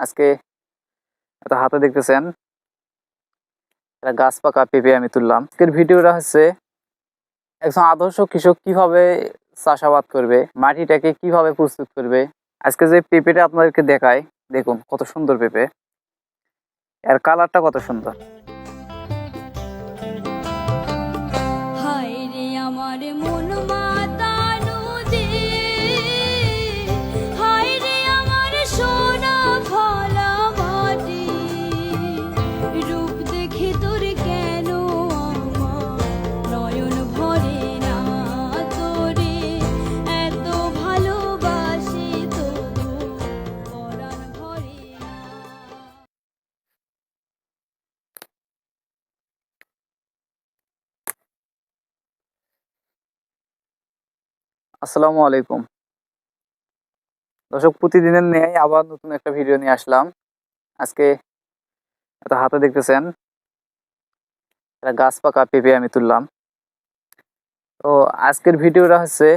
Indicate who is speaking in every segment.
Speaker 1: আজকে এত হাতে দেখতেছেন, একটা গাছ পাকা পেঁপে আমি তুললাম। আজকের ভিডিওটা হচ্ছে একজন আদর্শ কৃষক কীভাবে চাষাবাদ করবে, মাটিটাকে কীভাবে প্রস্তুত করবে। আজকে যে পেঁপেটা আপনাদেরকে দেখায় দেখুন কত সুন্দর পেঁপে। এর কালারটা কত সুন্দর। আসসালামু আলাইকুম। দর্শক, প্রতিদিনের ন্যায় আবার নতুন একটা ভিডিও নিয়ে আসলাম। আজকে এত হাতে দেখতেছেন, একটা গাছ পাকা পেঁপে আমি তুললাম। তো আজকের ভিডিওটা হচ্ছে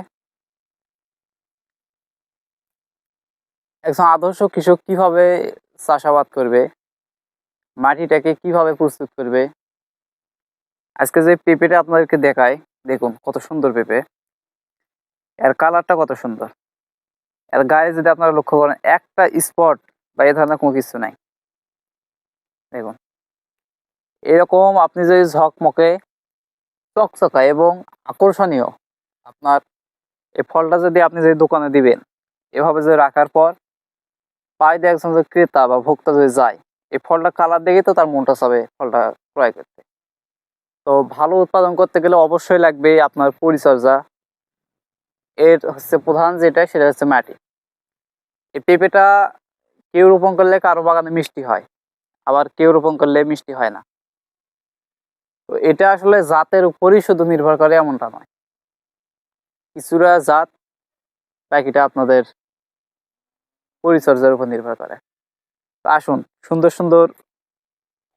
Speaker 1: একজন আদর্শ কৃষক কীভাবে চাষাবাদ করবে, মাটিটাকে কীভাবে প্রস্তুত করবে। আজকে যে পেঁপেটা আপনাদেরকে দেখায় দেখুন কত সুন্দর পেঁপে। এর কালারটা কত সুন্দর। এর গায়ে যদি আপনারা লক্ষ্য করেন, একটা স্পট বা এ ধরনের কোনো কিছু নাই। দেখুন। এরকম আপনি যদি ঝকমকে চকচকা এবং আকর্ষণীয় আপনার এই ফলটা যদি আপনি যদি দোকানে দিবেন, এভাবে যদি রাখার পর পায়ে দিয়ে একজন যদি ক্রেতা বা ভোক্তা যদি যায়, এই ফলটা কালার দেখে তো তার মনটা চাবে ফলটা ক্রয় করতে। তো ভালো উৎপাদন করতে গেলে অবশ্যই লাগবে আপনার পরিচর্যা এর হচ্ছে প্রধান যেটা, সেটা হচ্ছে মাটি। এই পেঁপেটা কেউ রোপণ করলে কারও বাগানে মিষ্টি হয়, আবার কেউ রোপণ করলে মিষ্টি হয় না। তো এটা আসলে জাতের উপরই শুধু নির্ভর করে এমনটা নয়। কিছুটা জাত বাকিটা আপনাদের পরিচর্যার উপর নির্ভর করে। আসুন, সুন্দর সুন্দর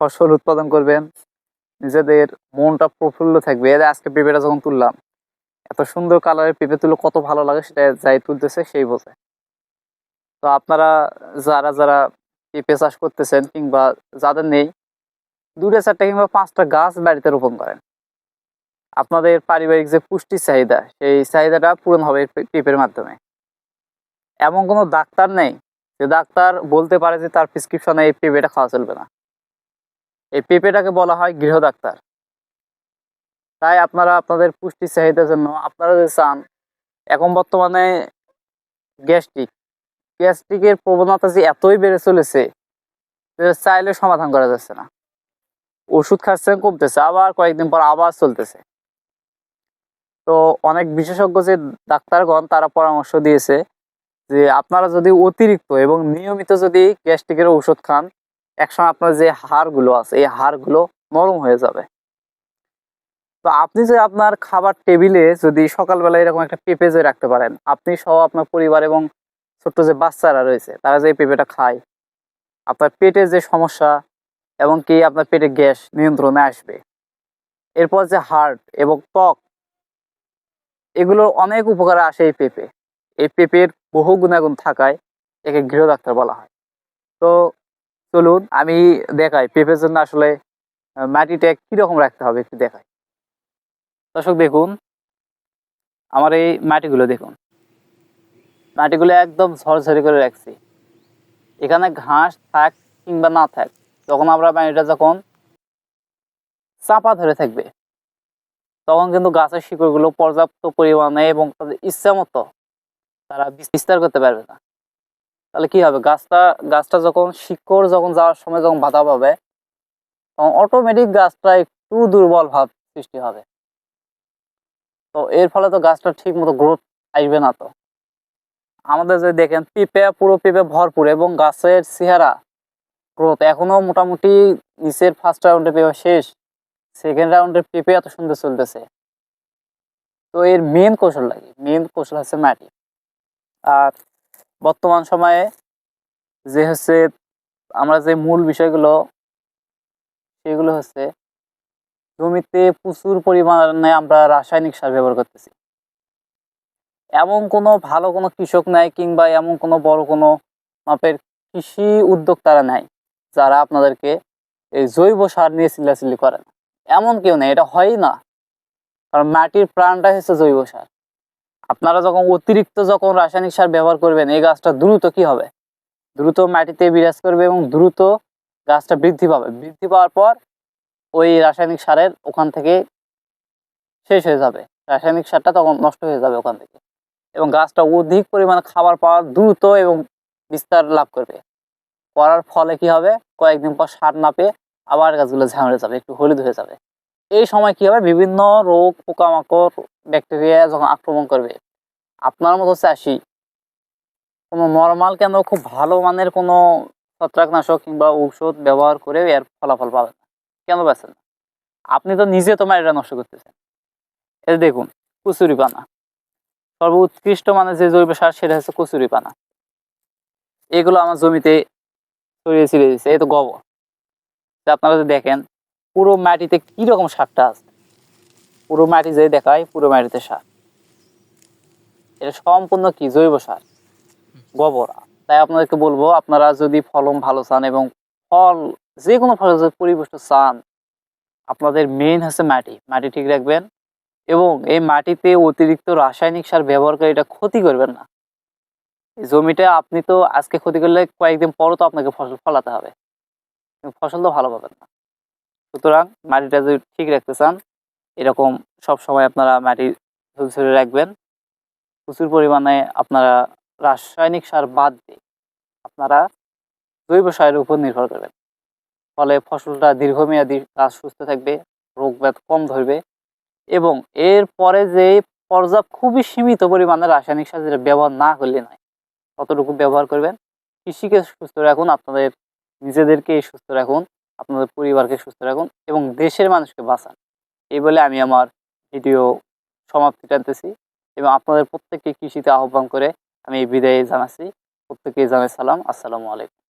Speaker 1: ফসল উৎপাদন করবেন, নিজেদের মনটা প্রফুল্ল থাকবে। আজকে পেঁপেটা যখন তুললাম এত সুন্দর কালারের পেঁপে তুলে কত ভালো লাগে সেটা যাই তুলতেছে, সেই বোঝে তো আপনারা যারা যারা পেঁপে চাষ করতেছেন কিংবা যাদের নেই দুটা চারটা কিংবা পাঁচটা গাছ বাড়িতে রোপণ করেন। আপনাদের পারিবারিক যে পুষ্টির চাহিদা, সেই চাহিদাটা পূরণ হবে পেঁপের মাধ্যমে। এমন কোনো ডাক্তার নেই, যে ডাক্তার বলতে পারে যে তার প্রেসক্রিপশনে এই পেঁপেটা খাওয়া চলবে না। এই পেঁপেটাকে বলা হয় গৃহ ডাক্তার। তাই আপনারা আপনাদের পুষ্টি চাহিদার জন্য আপনারা যে চান, এখন বর্তমানে গ্যাস্ট্রিক। গ্যাস্ট্রিকের প্রবণতা যে এতই বেড়ে চলেছে চাইলে সমাধান করা যাচ্ছে না। ওষুধ খাচ্ছেন, কমতেছে, আবার কয়েকদিন পর আবার চলতেছে। তো অনেক বিশেষজ্ঞ যে ডাক্তারগণ, তারা পরামর্শ দিয়েছে যে আপনারা যদি অতিরিক্ত এবং নিয়মিত যদি গ্যাস্ট্রিকের ওষুধ খান, একসময় আপনার যে হাড়গুলো আছে, এই হাড়গুলো নরম হয়ে যাবে। তো আপনি যে আপনার খাবার টেবিলে যদি সকালবেলা এরকম একটা পেঁপে যে রাখতে পারেন, আপনি সহ আপনার পরিবার এবং ছোট্ট যে বাচ্চারা রয়েছে, তারা যে পেঁপেটা খায়, আপনার পেটে যে সমস্যা এবং কি আপনার পেটে গ্যাস নিয়ন্ত্রণে আসবে, এরপর যে হার্ট এবং ত্বক, এগুলোর অনেক উপকারে আসে এই পেঁপে। এই পেঁপের বহু গুণাগুণ থাকায় একে গৃহ ডাক্তার বলা হয়। তো চলুন, আমি দেখাই পেঁপের জন্য আসলে মাটিটা কীরকম রাখতে হবে একটু দেখাই। দর্শক, দেখুন। আমার এই মাটিগুলো দেখুন। মাটিগুলো একদম ঝরঝরে করে রাখছি। এখানে ঘাস থাক কিংবা না থাক তখন আমরা মাটিটা যখন চাপা ধরে থাকবে, তখন কিন্তু গাছের শিকড়গুলো পর্যাপ্ত পরিমাণে এবং তাদের ইচ্ছা মতো তারা বিস্তার করতে পারবে না। তাহলে কি হবে? গাছটা গাছটা যখন, শিকড় যখন যাওয়ার সময় যখন বাধা পাবে, তখন অটোমেটিক গাছটা একটু দুর্বল ভাব সৃষ্টি হবে। তো এর ফলে তো গাছটা ঠিক মতো গ্রোথ আসবে না তো। আমাদের যে দেখেন, পেঁপে পুরো পেঁপে ভরপুর এবং গাছের চেহারা গ্রোথ এখনও মোটামুটি নিচের ফার্স্ট রাউন্ডে পেঁপে শেষ সেকেন্ড রাউন্ডে পেঁপে এত সুন্দর চলতেছে। তো এর মেন কৌশল লাগে মেন কৌশল হচ্ছে মাটি। আর বর্তমান সময়ে যে হচ্ছে আমরা যে মূল বিষয়গুলো, সেগুলো হচ্ছে জমিতে প্রচুর পরিমাণে আমরা রাসায়নিক সার ব্যবহার করতেছি। এমন কোনো ভালো কোনো কৃষক নাই কিংবা এমন কোনো বড় কোনো মাপের কৃষি উদ্যোক্তারা নেয় যারা আপনাদেরকে এই জৈব সার নিয়ে চিল্লাচিল্লি করেন। এমন কেউ নেই, এটা হয়ই না। কারণ মাটির প্রাণটা হচ্ছে জৈব সার। আপনারা যখন অতিরিক্ত যখন রাসায়নিক সার ব্যবহার করবেন, এই গাছটা দ্রুত কি হবে? দ্রুত মাটিতে বিরাজ করবে এবং দ্রুত গাছটা বৃদ্ধি পাবে। বৃদ্ধি পাওয়ার পর ওই রাসায়নিক সারের ওখান থেকে শেষ হয়ে যাবে। রাসায়নিক সারটা তখন নষ্ট হয়ে যাবে ওখান থেকে। এবং গাছটা অধিক পরিমাণে খাবার পাওয়ার দ্রুত এবং বিস্তার লাভ করবে। করার ফলে কি হবে? কয়েকদিন পর সার না পেয়ে আবার গাছগুলো ঝামেলে যাবে, একটু হলুদ হয়ে যাবে। এই সময় কি হবে? বিভিন্ন রোগ, পোকামাকড়, ব্যাকটেরিয়া যখন আক্রমণ করবে, আপনার মতো চাষি, কোনো নর্মাল কেন খুব ভালো মানের কোনো ছত্রাকনাশক কিংবা ঔষধ ব্যবহার করে এর ফলাফল পাবেন না। কেন পাচ্ছেন আপনি তো নিজে তো মাটিটা নষ্ট করতেছেন। এই দেখুন, কুচুরি পানা। সর্বোৎকৃষ্ট মানে যে জৈব সার, সেটা হচ্ছে কচুরি পানা। এগুলো আমার জমিতে ছড়িয়ে ছিড়িয়ে দিচ্ছে এই তো গোবর। আপনারা যদি দেখেন, পুরো মাটিতে কি রকম সারটা আছে? পুরো মাটি যে দেখায়, পুরো মাটিতে সার। এটা সম্পূর্ণ কি? জৈব সার। গোবর। তাই আপনাদেরকে বলব, আপনারা যদি ফলন ভালো চান এবং ফল যে কোনো ফল যদি পরিবেষ্ট চান, আপনাদের মেইন হচ্ছে মাটি। মাটি ঠিক রাখবেন এবং এই মাটিতে অতিরিক্ত রাসায়নিক সার ব্যবহার করে এটা ক্ষতি করবেন না। জমিটা আপনি তো আজকে ক্ষতি করলে কয়েকদিন পরও তো আপনাকে ফসল ফলাতে হবে। ফসল তো ভালো পাবেন না। সুতরাং মাটিটা যদি ঠিক রাখতে চান, এরকম সব সময় আপনারা মাটি ঝুলঝুলে রাখবেন। প্রচুর পরিমাণে আপনারা রাসায়নিক সার বাদ দিয়ে আপনারা জৈব সারের উপর নির্ভর করবেন। ফলে ফসলটা দীর্ঘমেয়াদী গাছ সুস্থ থাকবে, রোগ ব্যাধ কম ধরবে এবং এর পরে যে পর্যাপ্ত খুবই সীমিত পরিমাণে রাসায়নিক সার যেটা ব্যবহার না করলে নয়, ততটুকু ব্যবহার করবেন। কৃষিকে সুস্থ রাখুন, আপনাদের নিজেদেরকে সুস্থ রাখুন, আপনাদের পরিবারকে সুস্থ রাখুন এবং দেশের মানুষকে বাঁচান। এই বলে আমি আমার ভিডিও সমাপ্তি টানতেছি এবং আপনাদের প্রত্যেককে কৃষিতে আহ্বান করে আমি এই বিদায় জানাচ্ছি। প্রত্যেকে জানাই সালাম। আসসালামু আলাইকুম।